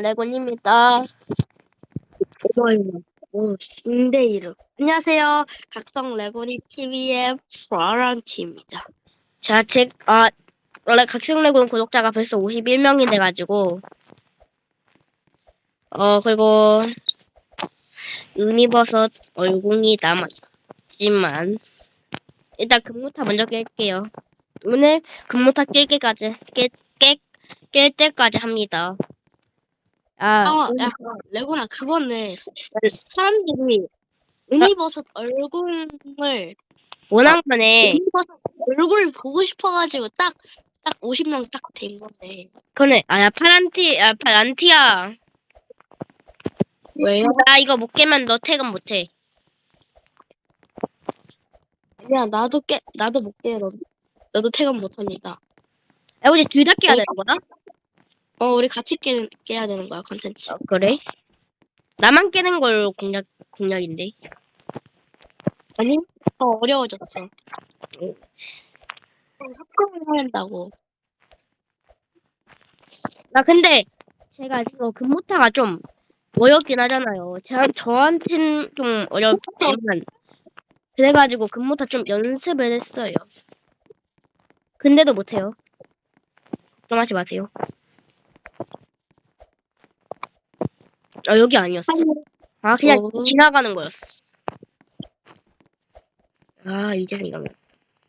레곤입니다. 오, 신대 이름. 안녕하세요. 각성 레고니 TV의 프라란치입니다. 자, 제, 아, 원래 각성 레곤 구독자가 벌써 51명이 돼가지고, 어, 그리고, 유니버섯 얼굴이 남았지만, 일단 금모타 먼저 깰게요. 오늘 금모타 깰 때까지, 깨, 깨, 깰 때까지 합니다. 아, 아, 야, 레고나 그거는 사람들이 유니버섯 얼굴을 원한번에, 유니버섯 얼굴 보고 싶어가지고 딱 딱 50명 딱 된 건데 그네, 아, 야, 파란티, 아, 파란티야. 왜요? 나 이거 못 깨면 너 퇴근 못해. 야 나도 깨 나도 못 깨요. 너도, 너도 퇴근 못합니다. 야, 우리 둘다 깨야 되는 거야? 어 우리 같이 깨 깨야 되는 거야 컨텐츠. 어, 그래? 나만 깨는 걸 공략, 공략인데. 아니 더 어려워졌어. 합격을 해야 된다고. 나 근데 제가 이거 금모타가 좀 어렵긴 하잖아요. 제, 저한텐 좀 어렵지만 그래가지고 금모타 좀 연습을 했어요. 근데도 못해요. 걱정하지 마세요. 아 여기 아니었어. 아 그냥 어. 지나가는 거였어. 아 이제 생각나.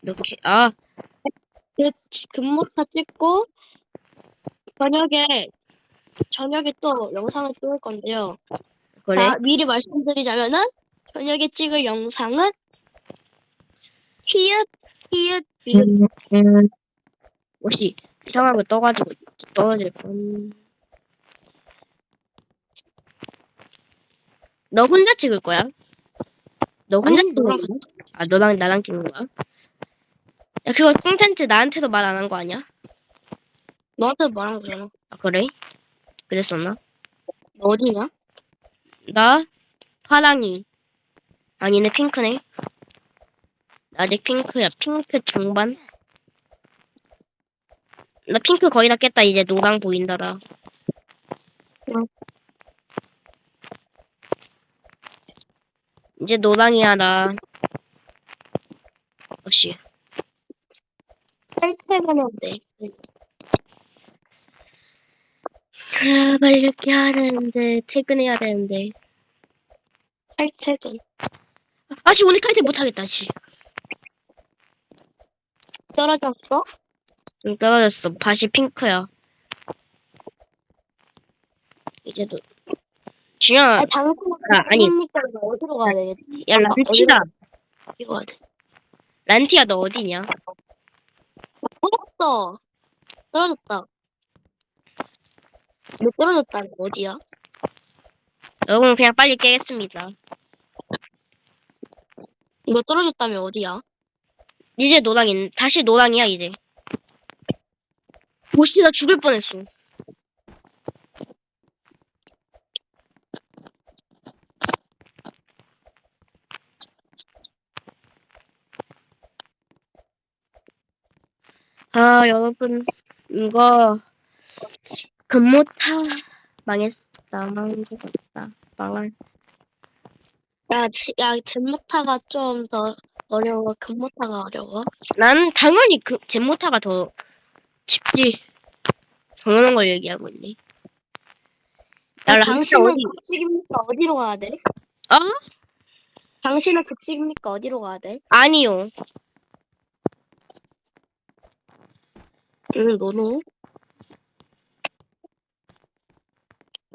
이렇게 아 그 근무타 찍고 저녁에 저녁에 또 영상을 찍을 건데요. 그래? 자, 미리 말씀드리자면은 저녁에 찍을 영상은 히읗 히읗 히읗 음, 혹시 이상한 거 떠가지고 떨어질 뻔. 너 혼자 찍을 거야? 너 혼자 아니, 찍는 너랑 거야? 아 너랑 나랑 찍는 거야? 야 그거 콘텐츠 나한테도 말 안 한 거 아니야? 너한테 말한 거잖아. 아 그래? 그랬었나? 너 어디냐? 나 파랑이 아니네 핑크네. 아직 핑크야 핑크 중반. 나 핑크 거의 다 깼다 이제 노랑 보인다라. 응. 이제 노랑이야 나. 역시 탈퇴하는데 아, 빨리 이렇게 해야 되는데 퇴근해야 되는데. 탈퇴근 아씨 오늘 칼퇴 못하겠다 씨. 떨어졌어? 좀 떨어졌어. 밭이 핑크야. 이제 도 준영아, 아, 당신 아, 아니. 어디니까 어디로 가야 되겠지? 야 란티야, 어디로 가야 돼? 란티야 너 어디냐? 떨어졌어. 떨어졌다. 왜 떨어졌다? 어디야? 여러분 그냥 빨리 깨겠습니다. 이거 떨어졌다면 어디야? 이제 노랑인 다시 노랑이야 이제. 나 죽을 뻔했어. 아 여러분 이거 근모타 망했다 망한 것 같다 망한 야, 제, 야, 젠모타가 좀 더 어려워. 금모타가 어려워. 난 당연히 그 젠모타가 더 쉽지 당연한 걸 얘기하고 있네 야 당신은 어디 급식입니까? 어디로 가야 돼? 어? 당신은 급식입니까? 어디로 가야 돼? 아니요 응, 너는?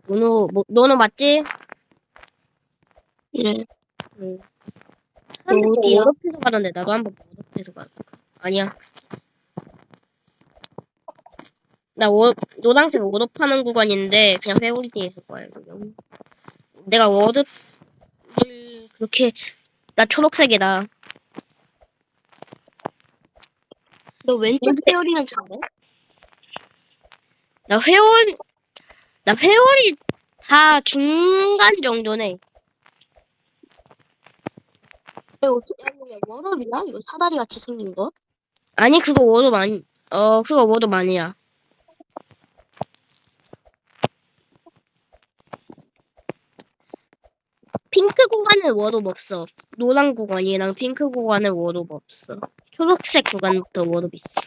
노노 뭐, 노노 맞지? 예. 응. 어디야? 워업해서 가던데 나도 한번 워업해서 갈까? 아니야. 나 워, 노랑색 워업하는 구간인데 그냥 회오리에서 가야 그냥. 내가 워업을 그렇게 나 초록색이다. 너 왼쪽 페어리는 잘해? 나 회원 나 회원이 다 중간 정도네. 어떻게 워럽이나? 이거 사다리 같이 생긴 거? 아니 그거 워도 많이 어 그거 워도 많이야. 핑크 구간은 워도 없어. 노란 구간이랑 핑크 구간은 워도 없어. 초록색 구간부터 워도 있어.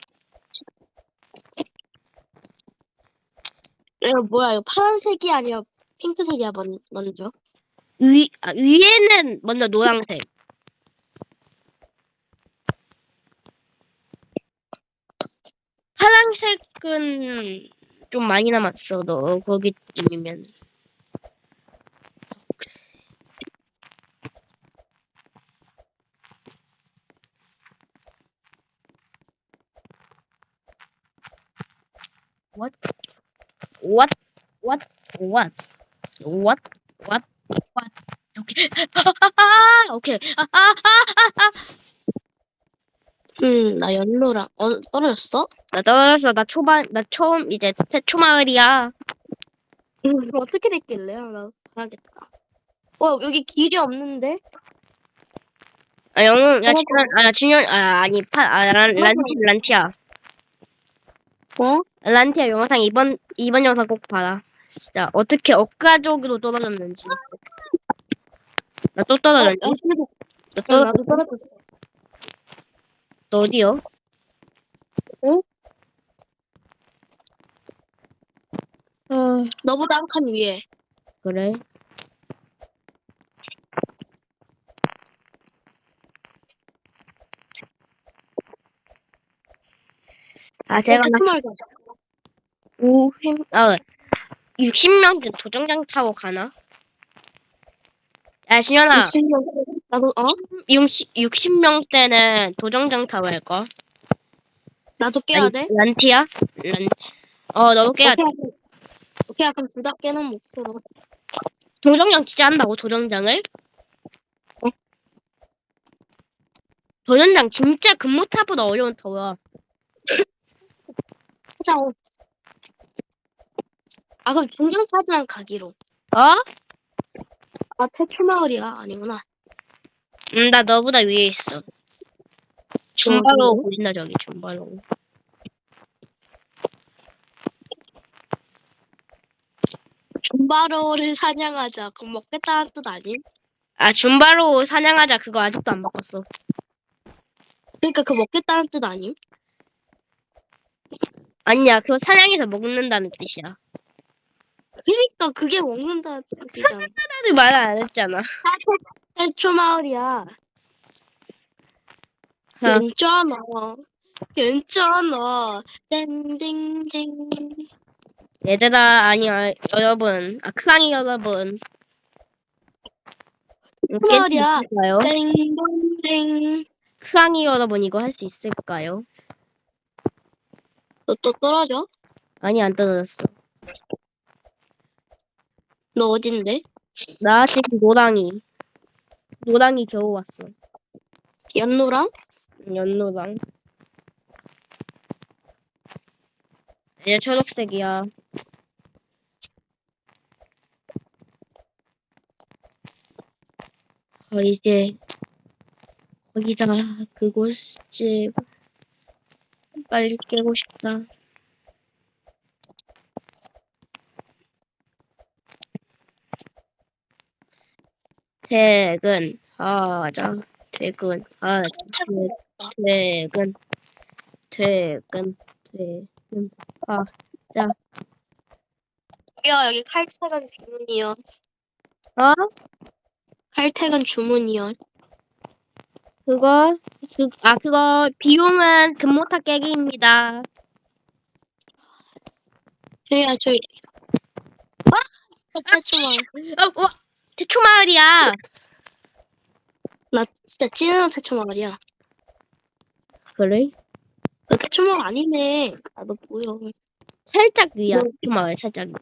이거 뭐야 이거 파란색이 아니라 핑크색이야 먼, 먼저 위, 아, 위에는 먼저 노란색. 파란색은 좀 많이 남았어. 너 거기쯤이면. What? What? What? What? What? What? What? 오케이. 오케이. 음나 연로랑 어 떨어졌어? 나 떨어졌어. 나 초반, 나 처음 이제 최초 마을이야. 음 어떻게 됐길래 나 봐야겠다 어 여기 길이 없는데 아, 영웅, 야, 어, 진현, 아, 진현, 아, 아니, 파, 아, 란, 란티, 란티야. 어? 란티야 영상 이번, 이번 영상 꼭 봐라. 진짜 어떻게 억가족으로 떨어졌는지. 나 또 떨어졌니? 나 또, 떨어졌어. 너 어디요? 응? 어, 너보다 한 칸 위에. 그래. 아, 제가 나, 50, 아, 60명 중 도정장 타고 가나? 야, 신현아. 60명, 나도, 어? 60, 60명 때는 도정장 타고 할 거. 나도 깨야 돼? 란티야? 란티. 어, 너도 깨야 돼. 오케이, 오케이 그럼 둘 다 깨는 목표로. 도정장 진짜 한다고, 도정장을? 어? 도정장 진짜 근무 타보다 어려운 터야. 자, 아 그럼 중경까지만 가기로 어? 아 태초마을이야 아니구나 음, 나 너보다 위에 있어. 어디요? 보신다, 저기, 준바로. 존바로를 사냥하자 그럼 먹겠다는 뜻 아님? 아, 준바로 사냥하자, 그거 아직도 안 바꿨어. 그러니까 그 먹겠다는 뜻 아님? 아니야, 그거 사냥해서 먹는다는 뜻이야. 그러니까 그게 뜻이잖아 나도 말안 했잖아. 태초마을이야 어. 괜찮아 괜찮아 땡땡땡 얘들아, 아니야, 여러분. 아, 크랑이 여러분. 말이야. 있을까요? 땡땡땡 크랑이 여러분, 이거 할 수 있을까요? 너 또 떨어져? 아니, 안 떨어졌어. 너 어딘데? 나 지금 노랑이. 노랑이 겨우 왔어. 연노랑? 연노랑. 이제 초록색이야. 어, 이제 거기다 그곳집 빨리 깨고 싶다. 퇴근 하자. 퇴근 하자. 퇴- 퇴근. 퇴근. 퇴근. 아, 야 여기 칼퇴근 주문이요 어? 칼퇴근 주문이요 그거 그, 아 그거 비용은 금모타 깨기입니다. 저희야 저희 아! 태초마을 어, 와 대초 마을이야. 나 진짜 찐으로 태초마을이야 그래? 너 태초마을 아니네 아너 뭐야 살짝 위야. 뭐? 대초 마을 살짝. 위.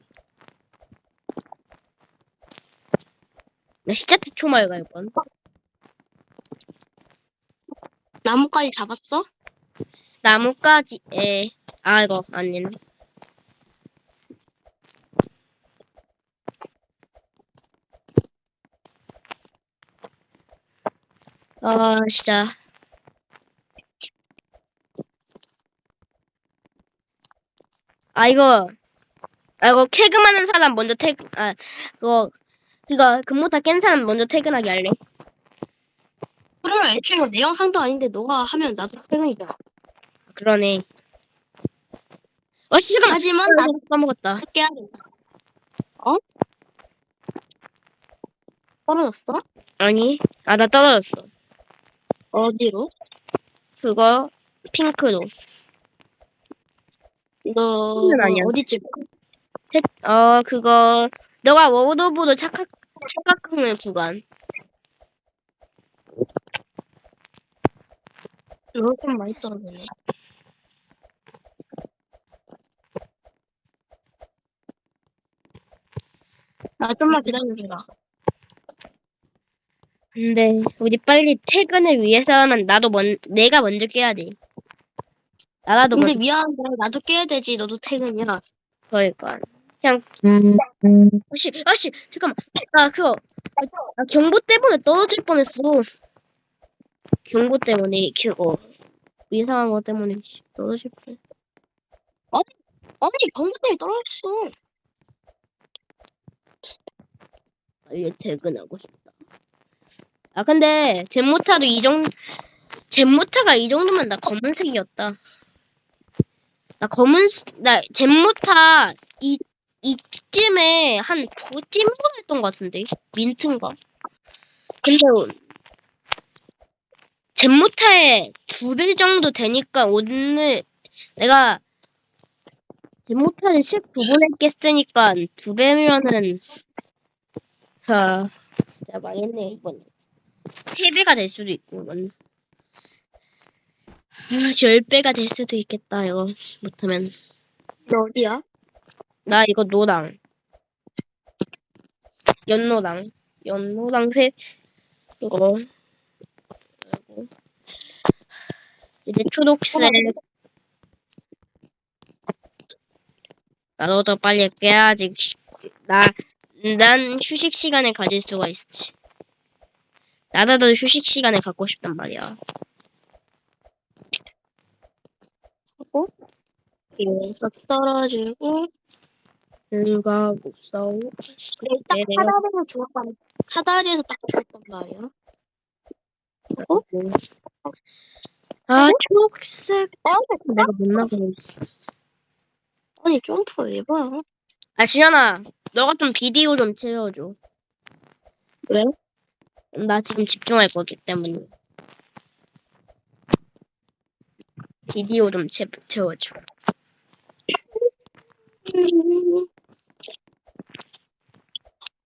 나 진짜 대초 마을 갈 뻔. 나뭇가지 잡았어? 나뭇가지 에. 아 이거 아니네. 아 진짜. 아 이거 아 이거 캐금하는 사람 먼저 퇴. 아 그거 그거 금모타 깬 사람 먼저 퇴근하게 할래? 그러면 애초에 이거 내 영상도 아닌데 너가 하면 나도 퇴근이잖아. 그러네. 어, 씨, 잠깐만. 하지만 아, 나도 까먹었다. 해야 된다. 어? 떨어졌어? 아니, 아, 나 떨어졌어. 어디로? 그거, 핑크로. 너, 그건 아니야. 어디쯤? 태- 어, 그거, 너가 워드오브로 착각, 착각하는 구간. 너좀 많이 떨어졌네. 아, 좀만 기다려주라. 근데, 우리 빨리 퇴근을 위해서는 나도 먼, 내가 먼저 깨야 돼. 나라도 근데 먼저, 미안한데 나도 깨야 되지. 너도 퇴근이야. 그러니까. 그냥, 아씨, 아씨, 잠깐만. 아, 그거, 아, 경보 때문에 떨어질 뻔했어. 경보 때문에, 그거, 이상한 거 때문에 떨어질 뻔. 아니, 경고 때문에 떨어졌어. 빨리 퇴근하고 싶다. 아 근데 젠모타도 이 정도 젠모타가 이 정도면 나 검은색이었다. 나 검은 나 젠모타 이 이쯤에 한 두찜보다 했던 것 같은데 민트인가? 근데 젠모타에 두 배 정도 되니까 오늘 내가 젠모타를 19분 했겠으니까 두 배면은 아 진짜 망했네 이번 세 배가 될 수도 있고 이건 아열 배가 될 수도 있겠다 이거. 못하면. 너 어디야? 나 이거 노랑 연노랑 연노랑 회. 이거. 그리고 이제 초록색. 나도 더 빨리 깨야지. 나 난 휴식 시간을 가질 수가 있지 나라도 휴식 시간을 갖고 싶단 말이야 여기서 떨어지고 싸워 그래, 딱 네, 카다리에서 죽었단 카다리에서 딱 죽었단 말이야. 어? 아 초록색 어? 내가 못 나가고 있어 아니 점프 해봐. 아 지현아 너가 좀 비디오 좀 채워줘 왜? 나 지금 집중할 거기 때문에 비디오 좀 채, 채워줘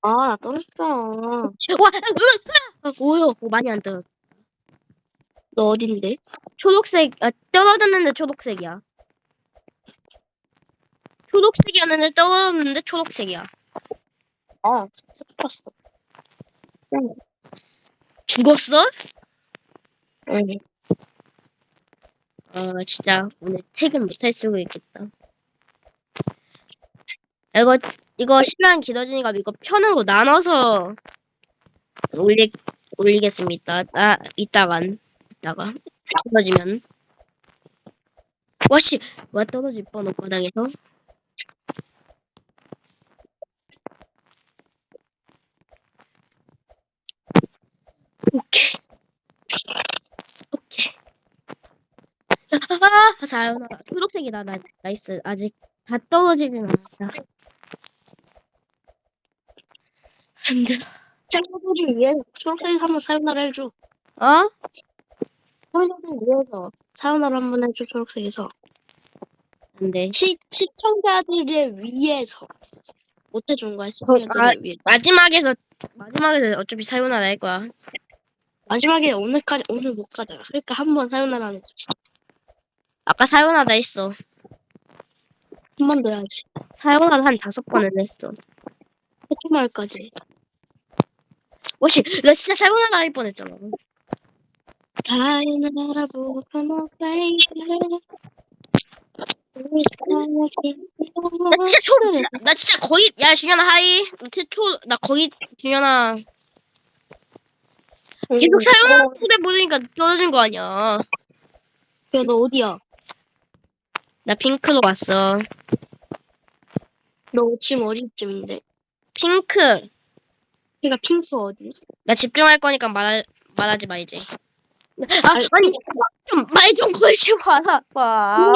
아, 나 떨어졌잖아. 와 으아! 아, 뭐야 뭐 많이 안 떨어 너 어딘데? 초록색 아 떨어졌는데 초록색이야 초록색이었는데 떨어졌는데 초록색이야 아, 진짜 죽었어. 죽었어? 응. 어 진짜 오늘 퇴근 못할 수도 있겠다 이거 이거 시간 길어지니까 이거 편으로 나눠서 올리 올리겠습니다. 아 이따간 이따가 떨어지면 와씨 와 떨어질 뻔 오바당에서 오케이 오케이 아 자연아 초록색이다 나 나이스 아직 다 떨어지진 않았다 힘들어 친구들을 위해서 초록색 한번 사용하라 해줘. 어? 친구들을 위해서 사용하라 한번 해줘, 초록색에서. 안 돼 시, 시청자들을 위해서. 못 해준 거야, 시청자들을 아. 위해. 마지막에서 마지막에서 어차피 사요나라 할 거야 마지막에 오늘까지, 오늘 못 가잖아. 그러니까 한 번 사용하라는 거지. 아까 사요나라 했어 한 번 더 해야지. 사요나라 한 다섯 번은 했어 해초말까지. 와씨 나 진짜 사요나라 할 뻔했잖아 다이나라 보고 베이비. 나 진짜 초, 나 진짜 거의 야 준현아 하이 초, 나 거의 준현아 계속 사요나라 후대 보니까 떨어진 거 아니야 야, 너 어디야? 나 핑크로 왔어 너 지금 어디쯤인데? 핑크 그러니까 핑크 어디? 나 집중할 거니까 말 말하지 마 이제. 아 아니, 아니 좀말좀 걸지 마라. 와. 아니,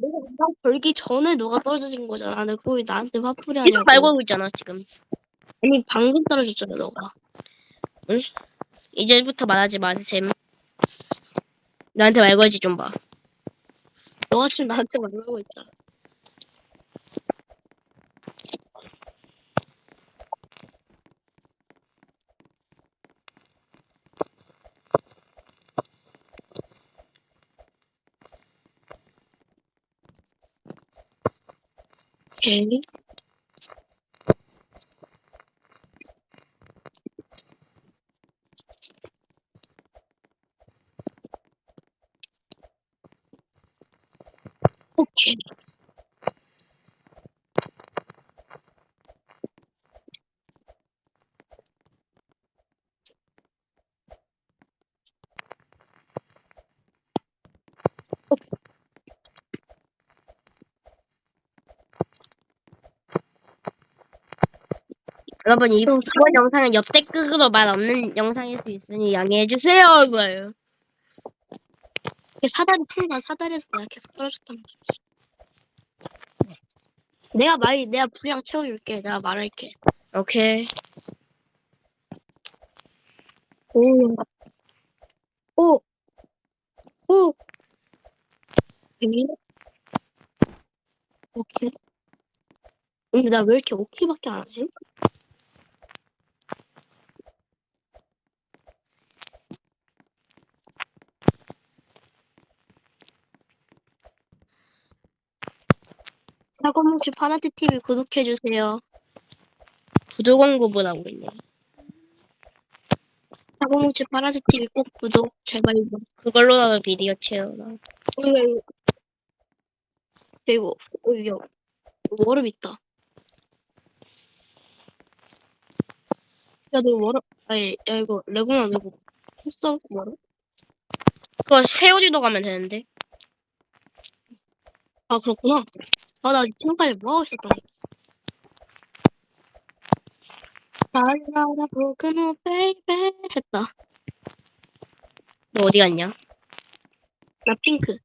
내가 내가 걸기 전에 너가 떨어진 거잖아. 근데 그걸 나한테 화풀이 하냐고. 말 걸고 있잖아 지금. 아니 방금 떨어졌잖아 너가. 이제부터 말하지 마 쌤. 나한테 말 걸지 좀 봐. 너가 지금 나한테 말하고 있잖아. 오케이. 오케이. 여러분 이- 그럼 이번 영상은 역대급으로 말 없는 영상일 수 있으니 양해해 주세요 여러분. 이게 사다리 풀가 사다리에서 내가 계속 떨어졌단 말이지. 내가 말, 내가 분량 채워줄게. 내가 말할게. 오케이. 오, 오, 오. 오케이. 오케이. 근데 나 왜 이렇게 오케이밖에 안 하지? 사고뭉치 파나티 TV 구독해 주세요. 구독 광고분 하고 있네. 사고뭉치 파나티 TV 꼭 구독 제발요. 그걸로라도 비디오 채워라. 오늘 그리고 어, 야, 워름 있다. 야, 너 워름 아니, 야 이거 레고나 너 이거 했어 워름? 그거 세오디도 가면 되는데. 아 그렇구나. 아 나 지금까지 뭐 하고 있었던 거야? 달라라 broken baby 했다. 너 어디 갔냐? 나 핑크.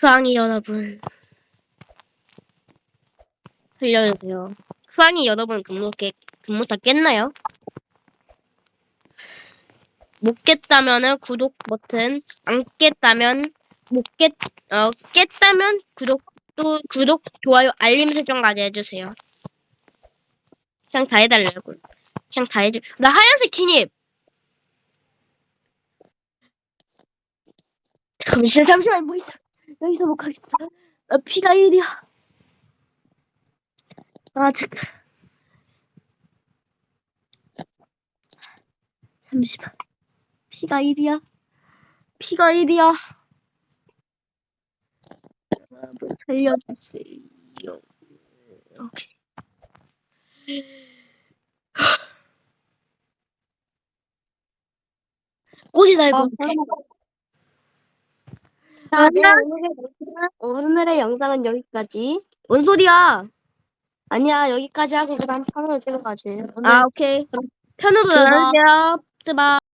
크앙이 여러분. 알려주세요. 크앙이 여러분 깨, 근무사 깼나요? 못 깼다면은 구독 버튼, 안 깼다면 못 깼, 어, 깼다면 구독, 또 구독, 좋아요, 알림 설정까지 해주세요. 그냥 다 해달라고. 그냥 다 해줘. 나 하얀색 진입! 잠깐만, 잠시만, 뭐 있어. 여기서 못 가겠어. 나 피가 1이야. 아, 잠깐. 잠시만. 피가 1이야. 피가 1이야. 여러분, 살려주세요. 오케이. 꽃이 달고. 아, 자, 네, 오늘의, 영상은- 오늘의 영상은 여기까지. 뭔 소리야? 아니야, 여기까지 하고 그다음 찍어가지. 오늘 아, 오케이. 편으로 들어가. 나눠주세요. 뜨바.